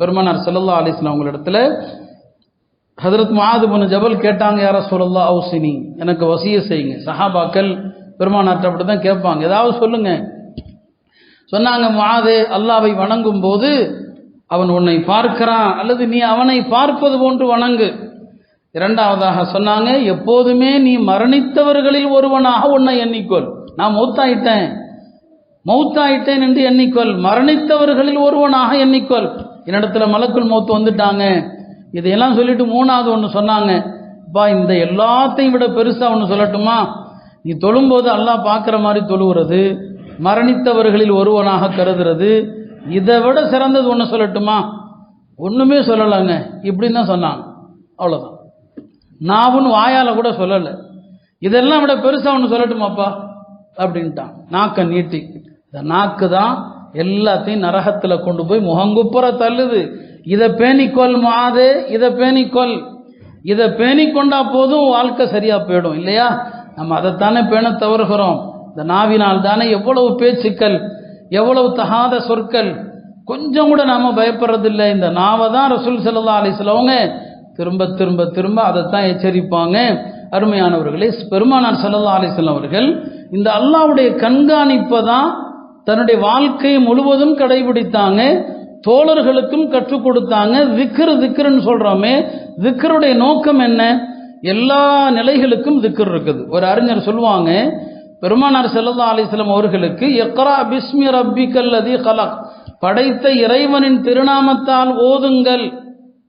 பெருமானார் செல்லல்லா அலிஸ்லாம் அவங்களிடத்துல ஹதரத் மாதுபன் ஜபல் கேட்டாங்க யாரா சொல்லல்லா அவுசினி எனக்கு வசிய செய்யுங்க. சஹாபாக்கள் பெருமானார்ட்ட அப்படி தான் கேட்பாங்க. ஏதாவது சொல்லுங்க. சொன்னாங்க மாது அல்லாவை வணங்கும் போது அவன் உன்னை பார்க்கிறான் அல்லது நீ அவனை பார்ப்பது போன்று வணங்கு. இரண்டாவதாக சொன்னாங்க எப்போதுமே நீ மரணித்தவர்களில் ஒருவனாக உன்னை எண்ணிக்கொள். நான் மௌத்தாயிட்டேன். மௌத்தாயிட்டேன் என்று எண்ணிக்கொள். மரணித்தவர்களில் ஒருவனாக எண்ணிக்கொள். என்னிடத்துல மலக்குள் மௌத்து வந்துட்டாங்க. இதையெல்லாம் சொல்லிட்டு மூணாவது ஒன்று சொன்னாங்க. அப்பா இந்த எல்லாத்தையும் விட பெருசாக ஒன்று சொல்லட்டுமா? நீ தொழும்போது அல்லாஹ் பார்க்குற மாதிரி தொழுகிறது மரணித்தவர்களில் ஒருவனாக கருதுறது இதை விட சிறந்தது ஒன்று சொல்லட்டுமா? ஒன்றுமே சொல்லலைங்க. இப்படின்னு தான் சொன்னாங்க. அவ்வளோதான் நாவுன்னு வாயால் கூட சொல்லலை. இதெல்லாம் விட பெருசாக ஒன்று சொல்லட்டுமாப்பா? அப்படின்ட்டான். நாக்கை நீட்டி. இந்த நாக்கு தான் எல்லாத்தையும் நரகத்தில் கொண்டு போய் முகங்குப்புற தள்ளுது. இதை பேணிக்கொள் மாது இதை பேணிக்கொள். இதை பேணிக்கொண்டா போதும் வாழ்க்கை சரியாக போயிடும் இல்லையா? நம்ம அதைத்தானே பேண தவறுகிறோம். இந்த நாவினால் தானே எவ்வளவு பேச்சுக்கள் எவ்வளவு தகாத சொற்கள். கொஞ்சம் கூட நாம் பயப்படுறதில்லை. இந்த நாவை தான் ரசூல் சல்லா அலிஸ்லவங்க திரும்ப திரும்ப திரும்ப அதைத்தான் எச்சரிப்பாங்க. அருமையானவர்களே பெருமானார் சல்லா அலிஸ்லாம் அவர்கள் இந்த அல்லாவுடைய கண்காணிப்பை தான் தன்னுடைய வாழ்க்கை முழுவதும் கடைபிடித்தாங்க. தோழர்களுக்கும் கற்றுக் கொடுத்தாங்க. திக்ரு திக்ருன்னு சொல்றோமே. திக்ருடைய நோக்கம் என்ன? எல்லா நிலைகளுக்கும் திக்ர் இருக்குது. ஒரு அறிஞர் சொல்லுவாங்க பெருமானார் செல்லதா அலிஸ்லாம் அவர்களுக்கு எக்ரா பிஸ்மி ரப்பி கல்லதி கலக் படைத்த இறைவனின் திருநாமத்தால் ஓதுங்கள்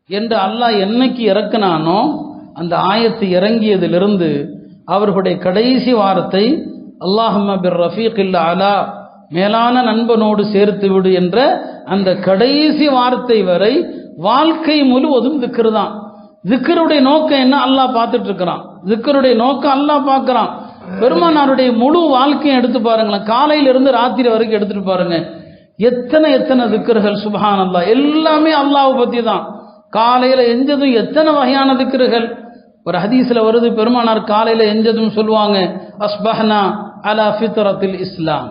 என்று அல்லாஹ் என்னைக்கு இறக்குனானோ அந்த ஆயத்து இறங்கியதிலிருந்து அவர்களுடைய கடைசி வாரத்தை அல்லாஹ் பிர் ரஃபீக் இல்ல அலா. மேலான நண்பனோடு சேர்த்து விடு என்ற அந்த கடைசி வார்த்தை வரை வாழ்க்கை முழுவதும் திக்ரு தான் திக்கருடைய நோக்கம் என்ன? அல்லாஹ் பார்த்துட்டு இருக்கிறான் திக்கருடைய நோக்கம் அல்லாஹ் பார்க்கறான். பெருமானாருடைய முழு வாழ்க்கையும் எடுத்து பாருங்களேன். காலையிலிருந்து ராத்திரி வரைக்கும் எடுத்துட்டு பாருங்க. எத்தனை எத்தனை திக்கர்கள் சுபஹான் அல்லாஹ் எல்லாமே அல்லாஹ் பத்தி தான் காலையில் எஞ்சதும் எத்தனை வகையான திக்கர்கள் ஒரு ஹதீஸில் வருது பெருமானார் காலையில் எஞ்சதும் சொல்லுவாங்க அஸ்பஹ்னா அலா ஃபித்ரத்தில் இஸ்லாம்.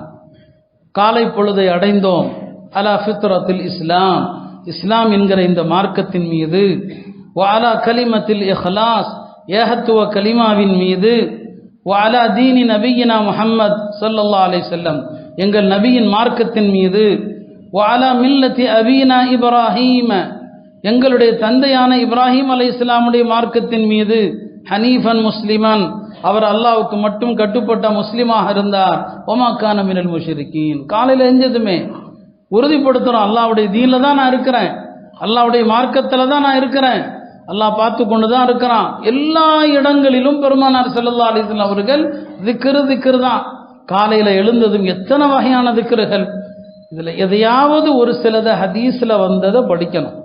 காலை பொழுதை அடைந்தோம். அலா ஃபித்ரத்தில் இஸ்லாம். இஸ்லாம் என்கிற இந்த மார்க்கத்தின் மீது. வாலா கலிமத்தில் இஹ்லாஸ். ஏகத்துவ கலிமாவின் மீது. வாலா தீனி நபியினா முஹம்மத் சல்லல்லா அலை செல்லம் எங்கள் நபியின் மார்க்கத்தின் மீது. வாலா மில்லத்தி அபீனா இப்ராஹீம. எங்களுடைய தந்தையான இப்ராஹிம் அலை இஸ்லாமுடைய மார்க்கத்தின் மீது. ஹனீஃபன் முஸ்லிமன். அவர் அல்லாவுக்கு மட்டும் கட்டுப்பட்ட முஸ்லீமாக இருந்தார். ஒமாக்கான மினல் முஷிருக்கீன். காலையில் எஞ்சதுமே. உறுதிப்படுத்துகிறோம் அல்லாவுடைய தீனில் தான் நான் இருக்கிறேன். அல்லாவுடைய மார்க்கத்தில் தான் நான் இருக்கிறேன். அல்லாஹ் பார்த்து கொண்டு தான் இருக்கிறான். எல்லா இடங்களிலும் பெருமானார் செல்லல்லா அலிஸ்லாம் அவர்கள் திக்ரு திக்ரு தான். காலையில் எழுந்ததும் எத்தனை வகையான திக்ருகள்? இதில் எதையாவது ஒரு சிலதை ஹதீஸில் வந்ததை படிக்கணும்.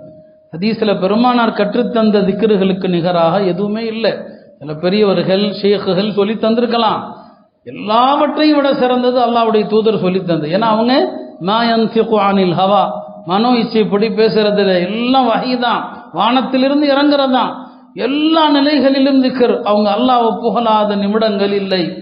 ஹதீஸில் பெருமானார் கற்றுத்தந்த திக்ருகளுக்கு நிகராக எதுவுமே இல்லை. சில பெரியவர்கள் ஷேக்குகள் சொல்லி தந்திருக்கலாம். எல்லாவற்றையும் விட சிறந்தது அல்லாவுடைய தூதர் சொல்லி தந்தது. ஏன்னா அவங்க மாயந்திகு அனில் ஹவா. மனோ இச்சைப்படி பேசுறது எல்லாம் வகைதான் வானத்திலிருந்து இறங்குறதான். எல்லா நிலைகளிலும் திக்கர் அவங்க அல்லாவை புகழாத நிமிடங்கள் இல்லை.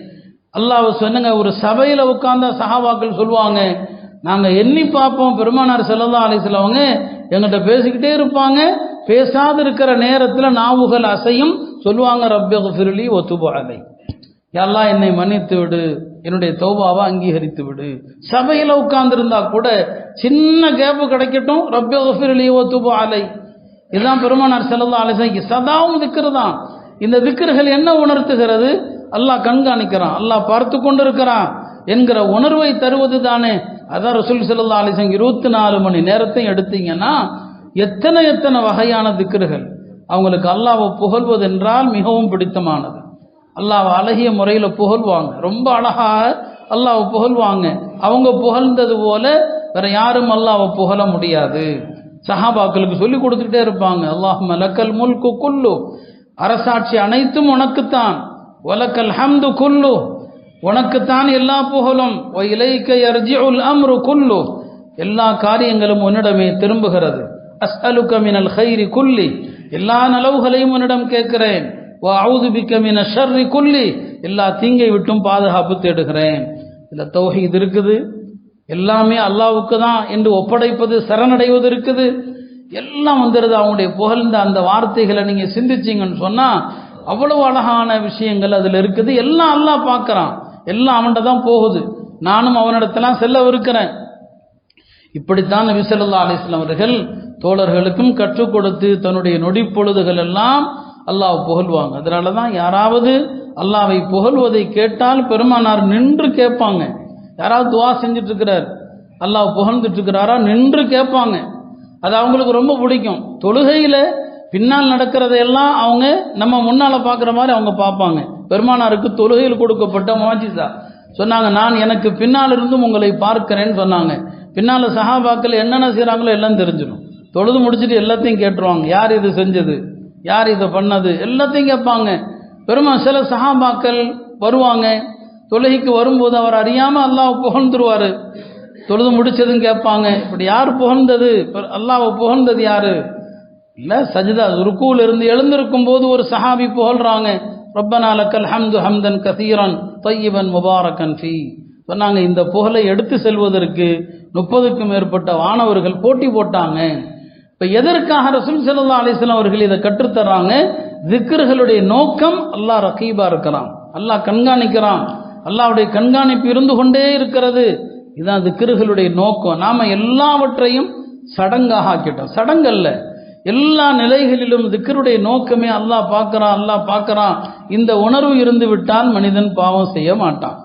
அல்லாஹ் சொன்னங்க ஒரு சபையில் உட்கார்ந்தா சஹாபாக்கள் சொல்லுவாங்க நாங்கள் எண்ணி பார்ப்போம் பெருமானார் செல்லல்லா அலிஸ்லவங்க எங்கிட்ட பேசிக்கிட்டே இருப்பாங்க. பேசாது இருக்கிற நேரத்தில் நாவுகள் அசையும் சொல்லுவாங்க ரப்பகு ஃபிருளி ஒத்துபு அலை எல்லாம் என்னை மன்னித்து விடு என்னுடைய தௌபாவை அங்கீகரித்து விடு. சபையில் உட்கார்ந்துருந்தா கூட சின்ன கேப்பு கிடைக்கட்டும் ரப்பகு ஃபிருளி ஒத்துபு அலை இதுதான் பெருமானார் செல்லல்லா அலிஸ்லாம் சதாவும் திக்கிறதான் இந்த திக்கர்கள் என்ன உணர்த்துகிறது? அல்லாஹ் கண்காணிக்கிறான் அல்லாஹ் பார்த்து கொண்டிருக்கிறான் என்கிற உணர்வை தருவது தானே. அதான் ரசூல் செல்லல்லா அலிசங்க இருபத்தி நாலு மணி நேரத்தையும் எடுத்தீங்கன்னா எத்தனை எத்தனை வகையான திக்கர்கள் அவங்களுக்கு அல்லாவை புகழ்வதென்றால் மிகவும் பிடித்தமானது. அல்லாவை அழகிய முறையில் புகழ்வாங்க. ரொம்ப அழகாக அல்லாவை புகழ்வாங்க. அவங்க புகழ்ந்தது போல வேற யாரும் அல்லாவை புகழ முடியாது. சஹாபாக்களுக்கு சொல்லி கொடுத்துட்டே இருப்பாங்க. அல்லாஹ் மலக்கல் முல்கு குல்லு. அரசாட்சி அனைத்தும் உனக்குத்தான். ஒலக்கல் ஹம்து குல்லு. உனக்குத்தான் எல்லா புகழும். இலைக்க யர்ஜிஉல் அம்ரு குல்லு. எல்லா காரியங்களும் உன்னிடமே திரும்புகிறது. அஸ்அலுக மினல் ஹைரி குல்லி. எல்லா நலவுகளையும் உன்னிடம் கேட்கிறேன். அவுது பிக்க ஷர்ரி குல்லி. எல்லா தீங்கை விட்டும் பாதுகாப்பு தேடுகிறேன். இதில் தௌஹீத் இருக்குது. எல்லாமே அல்லாவுக்கு தான் என்று ஒப்படைப்பது சரணடைவது இருக்குது. எல்லாம் வந்துடுது அவங்களுடைய புகழ்ந்த அந்த வார்த்தைகளை நீங்கள் சிந்திச்சீங்கன்னு சொன்னால் அவ்வளவு அழகான விஷயங்கள் அதில் இருக்குது. எல்லாம் அல்லாஹ் பார்க்குறான். எல்லாம் அவன்கிட்ட தான் போகுது. நானும் அவனிடத்தெல்லாம் செல்லவிருக்கிறேன். இப்படித்தான் நபி அலிஸ்லாம் அவர்கள் தோழர்களுக்கும் கற்றுக் கொடுத்து தன்னுடைய நொடி பொழுதுகள் எல்லாம் அல்லாஹ் புகழ்வாங்க. அதனால தான் யாராவது அல்லாவை புகழ்வதை கேட்டால் பெருமானார் நின்று கேட்பாங்க. யாராவது துவா செஞ்சுட்டு இருக்கிறார் அல்லாஹ் புகழ்ந்துட்டு இருக்கிறாரா நின்று கேட்பாங்க. அது அவங்களுக்கு ரொம்ப பிடிக்கும். தொழுகையில் பின்னால் நடக்கிறதையெல்லாம் அவங்க நம்ம முன்னால் பார்க்குற மாதிரி அவங்க பார்ப்பாங்க. பெருமானாருக்கு தொழுகையில் கொடுக்கப்பட்ட மாஜிசா சொன்னாங்க நான் எனக்கு பின்னால் இருந்தும் உங்களை பார்க்கிறேன்னு சொன்னாங்க. பின்னால் சஹாபாக்கள் என்னென்ன செய்கிறாங்களோ எல்லாம் தெரிஞ்சிடும். தொழுது முடிச்சுட்டு எல்லாத்தையும் கேட்டுருவாங்க. யார் இது செஞ்சது? யார் இதை பண்ணது? எல்லாத்தையும் கேட்பாங்க. பெருமா சில சஹாபாக்கள் வருவாங்க. தொழுகைக்கு வரும்போது அவர் அறியாமல் அல்லாஹ் புகழ்ந்துருவார். தொழுது முடிச்சதுன்னு கேட்பாங்க. இப்படி யார் புகழ்ந்தது? அல்லாஹ் புகழ்ந்தது யார்? இல்லை சஜிதா ருக்கூல இருந்து எழுந்திருக்கும் போது ஒரு சஹாபி புகழ்றாங்க. ரப்பனா லக்கல் ஹம்து ஹம்தன் கசீரன் தையிபன் முபாரக்கன் ஃபி. சொன்னாங்க இந்த புகழை எடுத்து செல்வதற்கு முப்பதுக்கும் மேற்பட்ட வானவர்கள் போட்டி போட்டாங்க. இப்போ எதற்காக ரசூல் சல்லா அலிஸ்லாம் அவர்கள் இதை கற்றுத்தர்றாங்க? திக்ருகளுடைய நோக்கம் அல்லாஹ் ரகீபா இருக்கிறான் அல்லாஹ் கண்காணிக்கிறான். அல்லாவுடைய கண்காணிப்பு இருந்து கொண்டே இருக்கிறது. இதுதான் திக்ருகளுடைய நோக்கம். நாம் எல்லாவற்றையும் சடங்காக ஆக்கிட்டோம். சடங்கல்ல. எல்லா நிலைகளிலும் திக்கருடைய நோக்கமே அல்லாஹ் பார்க்கறான் அல்லாஹ் பார்க்குறான். இந்த உணர்வு இருந்து விட்டால் மனிதன் பாவம் செய்ய மாட்டான்.